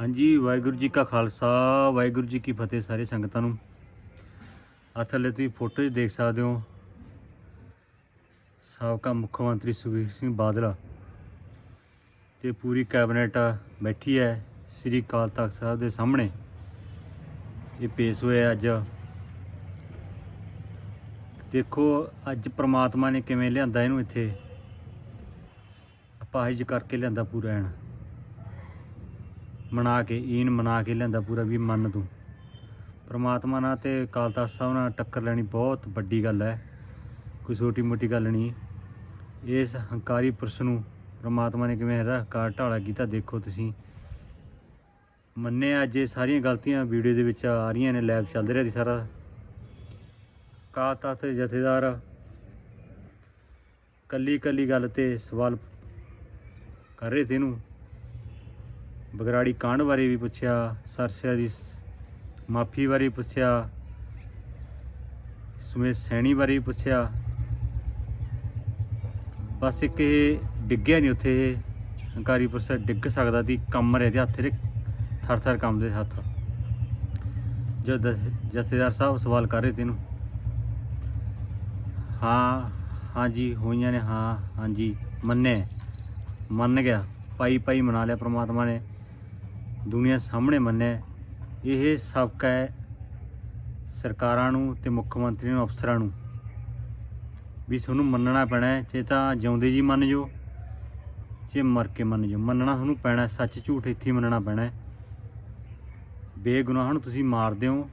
ਹਾਂਜੀ, ਵਾਹਿਗੁਰੂ ਜੀ ਕਾ ਖਾਲਸਾ, ਵਾਹਿਗੁਰੂ ਜੀ ਕੀ ਫਤਿਹ ਸਾਰੇ ਸੰਗਤਾਂ ਨੂੰ। ਆਹ ਥੱਲੇ ਤੁਸੀਂ ਫੋਟੋ 'ਚ ਦੇਖ ਸਕਦੇ ਹੋ। ਸਾਬਕਾ ਮੁੱਖ ਮੰਤਰੀ ਸੁਖਬੀਰ ਸਿੰਘ ਬਾਦਲ ਤੇ ਪੂਰੀ ਕੈਬਨਿਟ ਬੈਠੀ ਹੈ ਸ੍ਰੀ ਅਕਾਲ ਤਖਤ ਸਾਹਿਬ ਦੇ ਸਾਹਮਣੇ। ਇਹ ਪੇਸ਼ ਹੋਇਆ ਅੱਜ। ਦੇਖੋ, ਅੱਜ ਪ੍ਰਮਾਤਮਾ ਨੇ ਕਿਵੇਂ ਲਿਆਂਦਾ ਇਹਨੂੰ ਇੱਥੇ। ਅਪਾਹਿਜ ਕਰਕੇ ਲਿਆਂਦਾ ਪੂਰਾ ਐਨ। ਮਨਾ ਕੇ, ਈਨ ਮਨਾ ਕੇ ਲਿਆਂਦਾ ਪੂਰਾ ਵੀ ਮੰਨ ਤੂੰ। ਪ੍ਰਮਾਤਮਾ ਨਾਲ ਤੇ ਅਕਾਲ ਤਖਤ ਸਾਹਿਬ ਨਾਲ ਟੱਕਰ ਲੈਣੀ ਬਹੁਤ ਵੱਡੀ ਗੱਲ ਹੈ। ਕੋਈ ਛੋਟੀ ਮੋਟੀ ਗੱਲ ਨਹੀਂ। ਇਸ ਹੰਕਾਰੀ ਪੁਰਸ਼ ਨੂੰ ਪ੍ਰਮਾਤਮਾ ਨੇ ਕਿਵੇਂ ਇਹਦਾ ਹੰਕਾਰ ਢਾਲਾ ਕੀਤਾ ਦੇਖੋ ਤੁਸੀਂ। ਮੰਨਿਆ ਅੱਜ ਇਹ ਸਾਰੀਆਂ ਗਲਤੀਆਂ ਵੀਡੀਓ ਦੇ ਵਿੱਚ ਆ ਰਹੀਆਂ ਨੇ ਲੈਬ ਚੱਲ ਰਿਹਾ ਸੀ ਸਾਰਾ। ਅਕਾਲ ਤਖਤ ਦੇ ਜਥੇਦਾਰ ਕੱਲੀ ਕੱਲੀ ਗੱਲ ਤੇ ਸਵਾਲ ਕਰ ਰਹੇ ਤੇ ਇਹਨੂੰ। ਬਗਰਾੜੀ ਕਾਂਡ ਬਾਰੇ ਵੀ ਪੁੱਛਿਆ, ਸਰਸਿਆ ਦੀ ਮਾਫੀ ਬਾਰੇ ਪੁੱਛਿਆ ਸੁਮੇਸ਼ ਸੈਣੀ ਬਾਰੇ ਵੀ ਪੁੱਛਿਆ। ਬਸ ਇੱਕ ਇਹ ਡਿੱਗਿਆ ਨਹੀਂ ਉੱਥੇ, ਇਹ ਹੰਕਾਰੀ ਪੁਰਸ਼ ਡਿੱਗ ਸਕਦਾ ਸੀ, ਕੰਮ ਰਿਹਾ ਹੱਥ ਦੇ, ਥਰ ਥਰ ਕੰਮਦੇ ਹੱਥ। ਜੋ ਜਥੇਦਾਰ ਸਾਹਿਬ ਸਵਾਲ ਕਰ ਰਹੇ ਤੈਨੂੰ ਹਾਂ ਹਾਂਜੀ ਹੋਈਆਂ ਨੇ, ਹਾਂ ਹਾਂਜੀ ਮੰਨੇ। ਮੰਨ ਗਿਆ ਪਾਈ ਪਾਈ ਮਨਾ ਲਿਆ ਪ੍ਰਮਾਤਮਾ ਨੇ। ਦੁਨੀਆ ਸਾਹਮਣੇ ਮੰਨਿਆ ਇਹ ਸਬਕ ਹੈ ਸਰਕਾਰਾਂ ਨੂੰ ਤੇ ਮੁੱਖ ਮੰਤਰੀ ਨੂੰ, ਅਫਸਰਾਂ ਨੂੰ ਵੀ ਤੁਹਾਨੂੰ ਮੰਨਣਾ ਪੈਣਾ ਹੈ, ਜੇ ਤਾਂ ਜਿਉਂਦੇ ਜੀ ਮੰਨ ਜੋ ਜੇ ਮਰ ਕੇ ਮੰਨ ਜੋ ਮੰਨਣਾ ਤੁਹਾਨੂੰ ਪੈਣਾ ਸੱਚ ਝੂਠ ਇੱਥੇ ਮੰਨਣਾ ਪੈਣਾ ਬੇਗੁਨਾਹਾਂ ਨੂੰ ਤੁਸੀਂ ਮਾਰਦੇ ਹੋ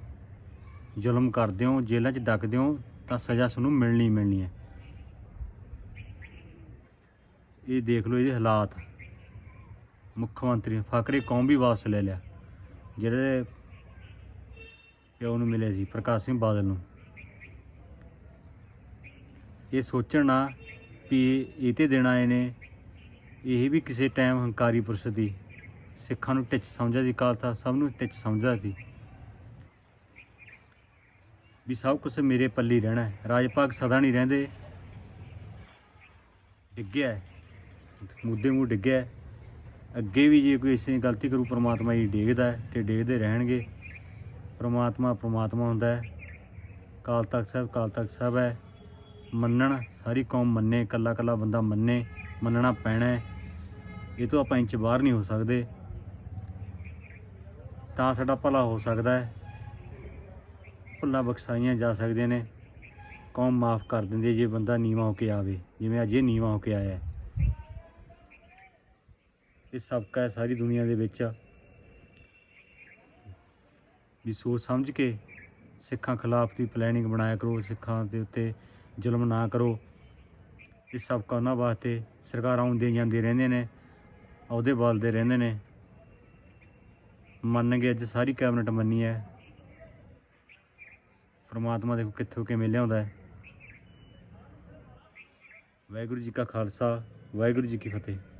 ਜ਼ੁਲਮ ਕਰਦੇ ਹੋ ਜੇਲ੍ਹਾਂ 'ਚ ਡੱਕਦੇ ਹੋ ਤਾਂ ਸਜ਼ਾ ਤੁਹਾਨੂੰ ਮਿਲਣੀ ਮਿਲਣੀ ਹੈ। ਇਹ ਦੇਖ ਲਓ ਇਹਦੇ ਹਾਲਾਤ। ਮੁੱਖ ਮੰਤਰੀ ਫਾਕਰੇ ਕੌਮ ਵੀ ਵਾਪਸ ਲੈ ਲਿਆ। ਜਿਹੜੇ ਪਿਓ ਨੂੰ ਮਿਲੇ ਸੀ, ਪ੍ਰਕਾਸ਼ ਸਿੰਘ ਬਾਦਲ ਨੂੰ। ਇਹ ਸੋਚਣ ਨਾ ਵੀ ਇਹ ਤੇ ਦੇਣਾ ਇਹਨੇ ਇਹ ਵੀ ਕਿਸੇ ਟਾਈਮ ਹੰਕਾਰੀ ਪੁਰਸ਼ ਦੀ। ਸਿੱਖਾਂ ਨੂੰ ਟਿੱਚ ਸਮਝਦਾ ਸੀ ਕਾਲ ਤਖਤ ਸਭ ਨੂੰ ਟਿੱਚ ਸਮਝਦਾ ਸੀ। ਵੀ ਸਭ ਕੁਝ ਮੇਰੇ ਪੱਲੇ ਰਹਿਣਾ ਹੈ। ਰਾਜ ਭਾਗ ਸਦਾ ਨਹੀਂ ਰਹਿੰਦੇ। ਡਿੱਗਿਆ ਮੁੱਦੇ ਮੂੰਹ ਡਿੱਗਿਆ ਅੱਗੇ ਵੀ ਜੇ ਕੋਈ ਇਸੇ ਗਲਤੀ ਕਰੂ, ਪ੍ਰਮਾਤਮਾ ਜੀ ਡੇਗਦਾ ਹੈ ਤੇ ਡੇਗਦੇ ਰਹਿਣਗੇ। ਪ੍ਰਮਾਤਮਾ ਪ੍ਰਮਾਤਮਾ ਹੁੰਦਾ ਹੈ। ਕਾਲ ਤਖਤ ਸਾਹਿਬ, ਕਾਲ ਤਖਤ ਸਾਹਿਬ ਹੈ। ਮੰਨਣ, ਸਾਰੀ ਕੌਮ ਮੰਨੇ ਕੱਲਾ ਕੱਲਾ ਬੰਦਾ ਮੰਨੇ, ਮੰਨਣਾ ਪੈਣਾ ਹੈ। ਇਹ ਤੋਂ ਆਪਾਂ ਇੰਚ ਬਾਹਰ ਨਹੀਂ ਹੋ ਸਕਦੇ। ਤਾਂ ਸਾਡਾ ਭਲਾ ਹੋ ਸਕਦਾ ਹੈ। ਭੁੱਲਾਂ ਬਖਸ਼ਾਈਆਂ ਜਾ ਸਕਦੀਆਂ ਨੇ। ਕੌਮ ਮਾਫ ਕਰ ਦਿੰਦੀ ਹੈ ਜੇ ਬੰਦਾ ਨੀਵਾਂ ਹੋ ਕੇ ਆਵੇ। ਜਿਵੇਂ ਅੱਜ ਇਹ ਨੀਵਾਂ ਹੋ ਕੇ ਆਇਆ ਹੈ। ਇਹ ਸਬਕਾ ਹੈ ਸਾਰੀ ਦੁਨੀਆ ਦੇ ਵਿੱਚ। ਵੀ ਸੋਚ ਸਮਝ ਕੇ ਸਿੱਖਾਂ ਖਿਲਾਫ ਦੀ ਪਲੈਨਿੰਗ ਬਣਾਇਆ ਕਰੋ, ਸਿੱਖਾਂ ਦੇ ਉੱਤੇ ਜ਼ੁਲਮ ਨਾ ਕਰੋ। ਇਹ ਸਬਕਾ ਉਹਨਾਂ ਵਾਸਤੇ ਸਰਕਾਰਾਂ ਆਉਂਦੀਆਂ ਜਾਂਦੇ ਰਹਿੰਦੇ ਨੇ, ਅਹੁਦੇ ਬਲਦੇ ਰਹਿੰਦੇ ਨੇ। ਮੰਨ ਗਏ, ਅੱਜ ਸਾਰੀ ਕੈਬਨਿਟ ਮੰਨੀ ਹੈ। ਪਰਮਾਤਮਾ ਦੇਖੋ ਕਿੱਥੋਂ ਕਿਵੇਂ ਲਿਆਉਂਦਾ ਹੈ। ਵਾਹਿਗੁਰੂ ਜੀ ਕਾ ਖਾਲਸਾ, ਵਾਹਿਗੁਰੂ ਜੀ ਕੀ ਫਤਿਹ।